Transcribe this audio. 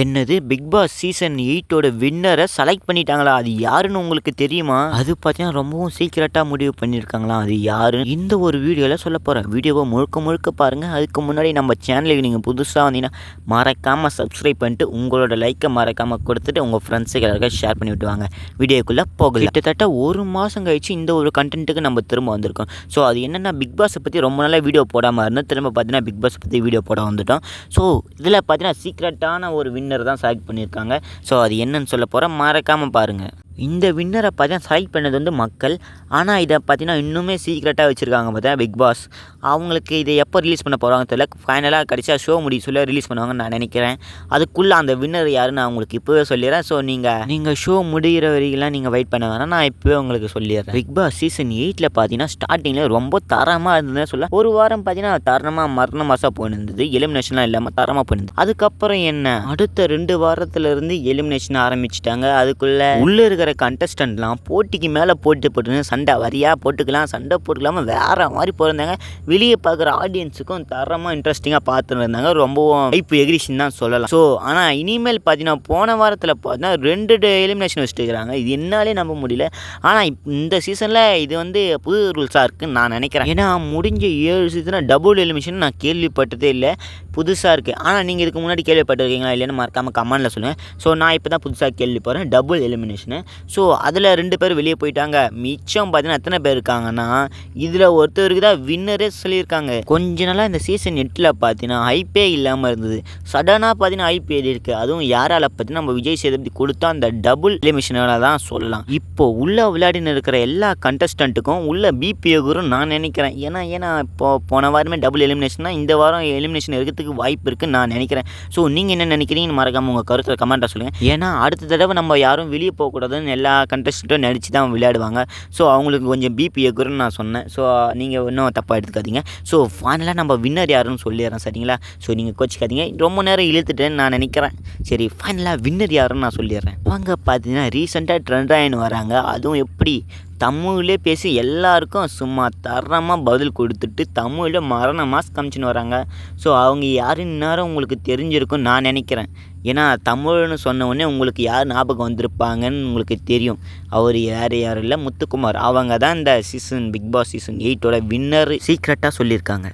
என்னது? Big Boss season எயிட்டோட வின்னரை செலக்ட் பண்ணிட்டாங்களா? அது யாருன்னு உங்களுக்கு தெரியுமா? அது பார்த்தீங்கன்னா ரொம்பவும் சீக்கிரட்டாக முடிவு பண்ணியிருக்காங்களா அது யாருன்னு இந்த ஒரு வீடியோவில் சொல்ல போகிறேன் வீடியோவை முழுக்க முழுக்க பாருங்கள் அதுக்கு முன்னாடி நம்ம சேனலுக்கு நீங்கள் புதுசாக வந்தீங்கன்னா மறக்காமல் சப்ஸ்கிரைப் பண்ணிட்டு உங்களோட லைக்கை மறக்காமல் கொடுத்துட்டு உங்கள் ஃப்ரெண்ட்ஸுக்கு எல்லாருக்கும் ஷேர் பண்ணி விட்டுவாங்க வீடியோக்குள்ளே போகல கிட்டத்தட்ட ஒரு மாதம் கழிச்சு இந்த ஒரு கண்டென்ட்டுக்கு நம்ம திரும்ப வந்திருக்கோம். ஸோ அது என்னென்னா பிக் பாஸை பற்றி ரொம்ப நாளாக வீடியோ போடாமல் இருந்தால் திரும்ப பார்த்தீங்கன்னா பிக் பாஸ் பற்றி வீடியோ போட வந்துட்டோம். ஸோ இதில் பார்த்தீங்கன்னா சீக்ரெட்டான ஒரு வின் வின்னர் தான் செலக்ட் பண்ணியிருக்காங்க. ஸோ அது என்னன்னு சொல்ல போகிறேன் மறக்காமல் பாருங்கள் இந்த வின்னரை பார்த்தீங்கன்னா செலக்ட் பண்ணது வந்து மக்கள். ஆனால் இதை பார்த்தீங்கன்னா இன்னுமே சீக்ரெட்டாக வச்சுருக்காங்க பார்த்தா பிக் பாஸ் அவங்களுக்கு இதை எப்போ ரிலீஸ் பண்ண போகிறாங்க தெரியல. ஃபைனலாக கடைசியாக ஷோ முடி சொல்ல ரிலீஸ் பண்ணுவாங்கன்னு நான் நினைக்கிறேன். அதுக்குள்ளே அந்த வின்னர் யாருன்னு நான் உங்களுக்கு இப்போவே சொல்லிடுறேன். ஸோ நீங்கள் நீங்கள் ஷோ முடிகிற வரைக்கும்லாம் நீங்கள் வெயிட் பண்ண வேணாம். நான் இப்போவே உங்களுக்கு சொல்லிடுறேன். பிக் பாஸ் சீசன் எயிட்டில் பார்த்தீங்கன்னா ஸ்டார்டிங்கில் ரொம்ப தரமாக இருந்ததுன்னு சொல்ல ஒரு வாரம் பார்த்தீங்கன்னா தரமாக மரண மாதம் போயிருந்தது. எலிமினேஷன்லாம் இல்லாமல் தரமாக போயிருந்தது. அதுக்கப்புறம் என்ன? அடுத்த ரெண்டு வாரத்துலேருந்து எலிமினேஷன் ஆரம்பிச்சிட்டாங்க. அதுக்குள்ளே உள்ளே இருக்கிற கண்டஸ்டண்ட்லாம் போட்டிக்கு மேலே போட்டு போட்டு சண்டை வரியா போட்டுக்கலாம் சண்டை போட்டுக்கலாமல் வேறு மாதிரி போயிருந்தாங்க. வெளியே பார்க்குற ஆடியன்ஸுக்கும் தரமாக இன்ட்ரெஸ்டிங்காக பார்த்துட்டு இருந்தாங்க ரொம்பவும் வைப்பு எகிரிஷன் தான் சொல்லலாம். ஸோ ஆனால் இனிமேல் பார்த்தீங்கன்னா போன வாரத்தில் பார்த்தா ரெண்டு எலிமினேஷன் வச்சுட்டு இருக்கிறாங்க இது என்னாலே நம்ப முடியல. ஆனால் இந்த சீசனில் இது வந்து புது ரூல்ஸாக இருக்குன்னு நான் நினைக்கிறேன். ஏன்னா முடிஞ்ச ஏழு சீசனில் டபுள் எலிமினேஷன் நான் கேள்விப்பட்டதே இல்லை. புதுசாக இருக்குது ஆனால் நீங்கள் இதுக்கு முன்னாடி கேள்விப்பட்டிருக்கீங்களா இல்லைன்னு மறக்காமல் கமெண்டில் சொல்லுங்கள் ஸோ நான் இப்போ தான் புதுசாக கேள்விப்படுறேன். டபுள் எலிமினேஷனு ஸோ அதில் ரெண்டு பேர் வெளியே போயிட்டாங்க. மிச்சம் பார்த்தீங்கன்னா எத்தனை பேர் இருக்காங்கன்னா இதில் ஒருத்தருக்கு தான் வின்னரே சொல்லியிருக்காங்க. கொஞ்ச நாளாக இந்த சீசன் எட்டில் பார்த்தீங்கன்னா ஹைப்பே இல்லாமல் இருந்தது. சடனாக பார்த்தீங்கன்னா ஹைப் ஏறி இருக்குது அதுவும் யாரால் பார்த்தீங்கன்னா நம்ம விஜய் சேதுபதி கொடுத்தா அந்த டபுள் எலிமிஷனால தான் சொல்லலாம். இப்போ உள்ள விளையாடின்னு இருக்கிற எல்லா கண்டஸ்டண்ட்டுக்கும் உள்ள பிபி குரும் நான் நினைக்கிறேன். ஏன்னா ஏன்னா இப்போ போன வாரமே டபுள் எலிமினேஷன்னா இந்த வாரம் எலிமினேஷன் இருக்கிறதுக்கு வாய்ப்பு இருக்குன்னு நான் நினைக்கிறேன். ஸோ நீங்கள் என்ன நினைக்கிறீங்கன்னு மறக்காமல் உங்கள் கருத்தை கமெண்ட்டாக சொல்லுங்கள் ஏன்னா அடுத்த தடவை நம்ம யாரும் வெளியே போகக்கூடாதுன்னு எல்லா கண்டஸ்டண்ட்டும் நடித்து தான் விளையாடுவாங்க. ஸோ அவங்களுக்கு கொஞ்சம் பிபி எகுருன்னு நான் சொன்னேன். ஸோ நீங்கள் இன்னும் தப்பாக எடுத்துக்காதீங்க. ஸோ ஃபைனலாக நம்ம வின்னர் யாருன்னு சொல்லிடுறேன் சரிங்களா? ஸோ நீங்கள் கோச்சிக்காதீங்க. ரொம்ப நேரம் இழுத்துட்டேன்னு நான் நினைக்கிறேன். சரி ஃபைனலாக வின்னர் யாருன்னு நான் சொல்லிடுறேன். அவங்க பார்த்தீங்கன்னா ரீசெண்டாக ட்ரெண்ட் ஆகின்னு வராங்க. அதுவும் எப்படி? தமிழ்லே பேசி எல்லாருக்கும் சும்மா தரமாக பதில் கொடுத்துட்டு தமிழில் மரண மாஸ் காமிச்சின்னு வராங்க. ஸோ அவங்க யாருன்னு நேரம் உங்களுக்கு தெரிஞ்சிருக்கும் நான் நினைக்கிறேன். ஏன்னா தமிழ்னு சொன்ன உடனே உங்களுக்கு யார் ஞாபகம் வந்திருப்பாங்கன்னு உங்களுக்கு தெரியும். அவர் யார் யாரும் இல்லை? முத்துக்குமார். அவங்க தான் இந்த சீசன் பிக் பாஸ் சீசன் எயிட்டோட வின்னர் சீக்ரெட்டாக சொல்லியிருக்காங்க.